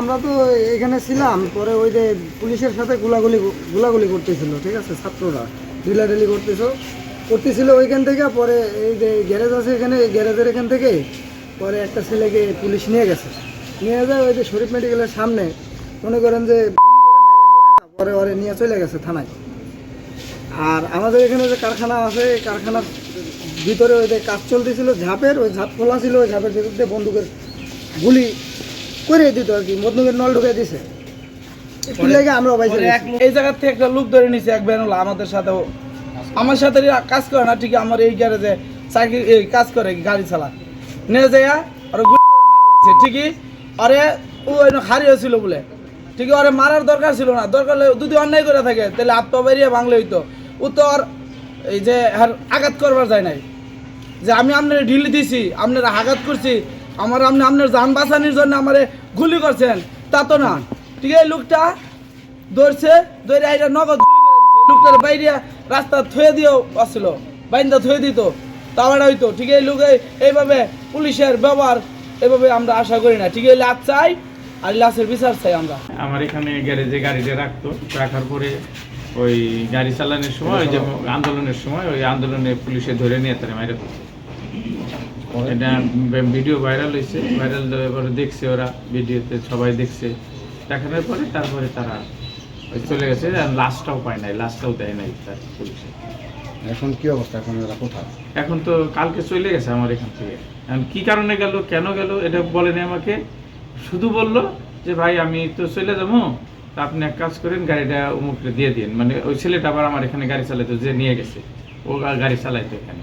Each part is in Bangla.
আমরা তো এখানে ছিলাম, পরে ওই যে পুলিশের সাথে গুলাগুলি গুলাগুলি করতেছিল, ঠিক আছে? ছাত্ররা ঢিলাঢিলি করতেছ করতেছিল ওইখান থেকে, পরে এই যে গ্যারেজ আছে এখানে গ্যারেজের এখান থেকে পরে একটা ছেলেকে পুলিশ নিয়ে গেছে। নিয়ে যায় ওই যে শরীফ মেডিকেলের সামনে। মনে করেন যে পরে ওরে নিয়ে চলে গেছে থানায়। আর আমাদের এখানে যে কারখানা আছে কারখানার ভিতরে ওই যে কাজ চলতেছিল, ঝাপের, ওই ঝাপ খোলা ছিল, ওই ঝাপের ভিতর বন্দুকের গুলি করে দিত আর কি বন্দুকের নল ঢুকে দিছে। এই জায়গা থেকে একটা লোক ধরে নিছে, এক বেনুল আমাদের সাথেও আমার সাথে কাজ করে না ঠিক আমার এই গ্যারেজে চাকরি কাজ করে, গাড়ি চালা নিয়ে যাইয়া আর ঠিকই? আরে ও হারি হয়েছিল বলে। ঠিক আরে মারার দরকার ছিল না। দরকার যদি অন্যায় করে থাকে, তাহলে পা বেরিয়ে ভাঙলে হইতো। ও তো আর এই যে আঘাত করবার যায় নাই। যে আমি আপনার ঢিল দিছি, আপনার আঘাত করছি আমার আপনি আপনার যান বাঁচানোর জন্য আমারে গুলি করছেন। তা তো না। ঠিক আছে, লোকটা ধরছে, ধরে আইরা নগদ গুলি লোকটার বাইরে রাস্তা থুয়ে দিয়েও আসছিল বাইন্দা থুয়ে দিত তাওয়াটা হইতো। ঠিক আছে, লোক এইভাবে পুলিশের ব্যবহার এভাবে আমরা আশা করি না। ঠিক আছে লাভ চাই আর লাশের বিচার চাই আমরা। আমার এখানে গ্যারেজে গাড়িটা রাখতো। রাখার পরে ওই গাড়ি চালানোর সময়, ওই যে আন্দোলনের সময়, ওই আন্দোলনে পুলিশে ধরে নিয়ে তারা মাইরে। এটা ভিডিও ভাইরাল হয়েছে ভাইরাল এবারে দেখছে ওরা ভিডিওতে সবাই দেখছে। দেখানোর পরে তারপরে তারা ওই চলে গেছে। আর লাশটাও পায় নাই লাশটাও দেয় নাই তার পুলিশে। এখন কি অবস্থা? এখন ওরা কোথায়? এখন তো কালকে চলে গেছে আমার এখান থেকে। এখন কি কারণে গেল কেন গেল এটা বলেনি আমাকে। শুধু বলল যে ভাই আমি তো চলে যাব। তা আপনি এক কাজ করেন গাড়িটা অমুকরে দিয়ে দিন মানে ওই ছেলেটা আবার আমার এখানে গাড়ি চালাইতো যে নিয়ে গেছে। ও গাড়ি চালাইতো এখানে।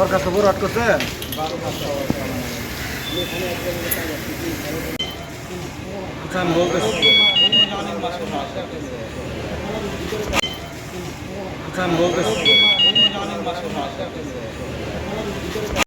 আট করছে? আমি বলতেছি আচ্ছা আমি বলতেছি